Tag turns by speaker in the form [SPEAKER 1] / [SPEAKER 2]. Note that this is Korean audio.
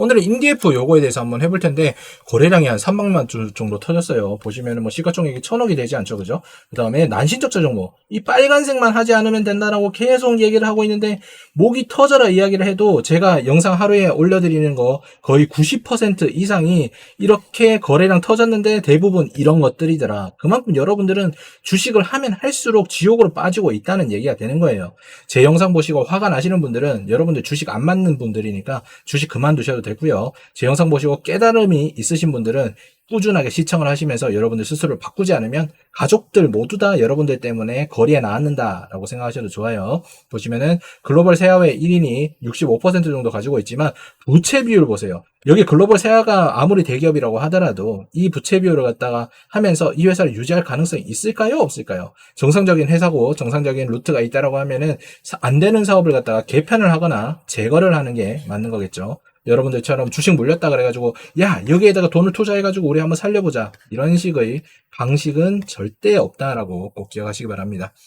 [SPEAKER 1] 오늘은 인디F 요거에 대해서 한번 해볼 텐데 거래량이 한 300만 주 정도 터졌어요. 보시면은 뭐 시가총액이 천억이 되지 않죠, 그죠? 그 다음에 난신적자 정보 이 빨간색만 하지 않으면 된다라고 계속 얘기를 하고 있는데 목이 터져라 이야기를 해도 제가 영상 하루에 올려드리는 거 거의 90% 이상이 이렇게 거래량 터졌는데 대부분 이런 것들이더라. 그만큼 여러분들은 주식을 하면 할수록 지옥으로 빠지고 있다는 얘기가 되는 거예요. 제 영상 보시고 화가 나시는 분들은 여러분들 주식 안 맞는 분들이니까 주식 그만두셔도 되고요. 제 영상 보시고 깨달음이 있으신 분들은 꾸준하게 시청을 하시면서 여러분들 스스로를 바꾸지 않으면 가족들 모두 다 여러분들 때문에 거리에 나앉는다라고 생각하셔도 좋아요. 보시면은 글로벌 세아의 1인이 65% 정도 가지고 있지만 부채 비율 보세요. 여기 글로벌 세아가 아무리 대기업이라고 하더라도 이 부채 비율을 갖다가 하면서 이 회사를 유지할 가능성이 있을까요? 없을까요? 정상적인 회사고 정상적인 루트가 있다라고 하면은 사- 안 되는 사업을 갖다가 개편을 하거나 제거를 하는 게 맞는 거겠죠. 여러분들처럼 주식 물렸다 그래가지고 야 여기에다가 돈을 투자해가지고 우리 한번 살려보자 이런 식의 방식은 절대 없다라고 꼭 기억하시기 바랍니다.